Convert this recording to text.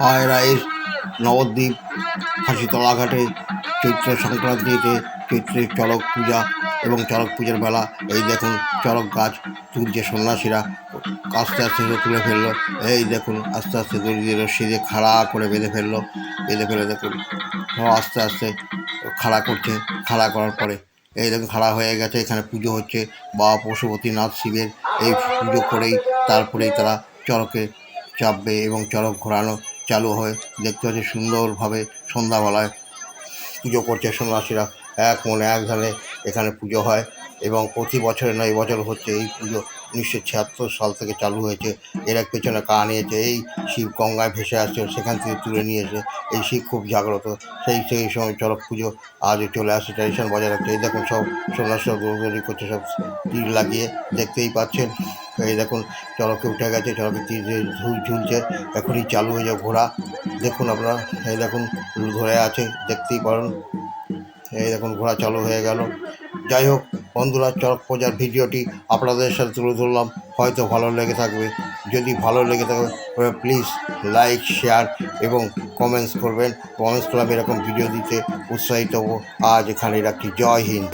হায়রাইস নবদ্বীপ ফাঁসিতলা ঘাটে চৈত্র সংক্রান্তিতে চৈত্রের চড়ক পূজা এবং চড়ক পূজার বেলা এই দেখুন চড়ক গাছ তুলছে সন্ন্যাসীরা আস্তে আস্তে তুলে ফেলল। এই দেখুন আস্তে আস্তে দড়ি দিয়ে রশ্মি দিয়ে খাড়া করে বেঁধে ফেলল। বেঁধে ফেলে দেখুন আস্তে আস্তে খাড়া করছে, খাড়া করার পরে। এই দেখুন খাড়া হয়ে গেছে, এখানে পুজো হচ্ছে। বাবা পশুপতিনাথ শিবের এই পুজো করেই তারপরেই তারা চড়কে চাপবে এবং চড়ক ঘোরানো চালু হয়, দেখতে পাচ্ছি সুন্দরভাবে সন্ধ্যাবেলায় পুজো করছে সন্ন্যাসীরা। এক মনে এক ধানে এখানে পুজো হয় এবং প্রতি বছরে নয় বছর হচ্ছে এই পুজো উনিশশো ছিয়াত্তর সাল থেকে চালু হয়েছে। এর এক পেছনে কা নিয়েছে এই শিব গঙ্গায় ভেসে আসছে, সেখান থেকে তুলে নিয়েছে এই শিব খুব জাগ্রত। সেই সেই সময় চড়ক পুজো আজও চলে আসছে ট্র্যাডিশন বজায় রাখছে এই দেখুন সব সন্ন্যাসীরা দৌড়দৌড়ি করছে, সব তীর লাগিয়ে দেখতেই পাচ্ছেন। এই দেখুন, চড়কে উঠে গেছে, চড়কে ঝুল ঝুলছে, এখনই চালু হয়ে যাবে ঘোড়া। দেখুন আপনারা, এই দেখুন ধরে আছে, দেখতেই পারেন। এই দেখুন, ঘোড়া চালু হয়ে গেল। যাই হোক, বন্ধুরা, চড়ক পূজার ভিডিওটি আপনাদের সাথে তুলে ধরলাম। হয়তো ভালো লেগে থাকবে। যদি ভালো লেগে থাকে প্লিজ লাইক শেয়ার এবং কমেন্টস করবেন। কমেন্টস করে আমি এরকম ভিডিও দিতে উৎসাহিত হব। আজ এখানে রাখছি। জয় হিন্দ।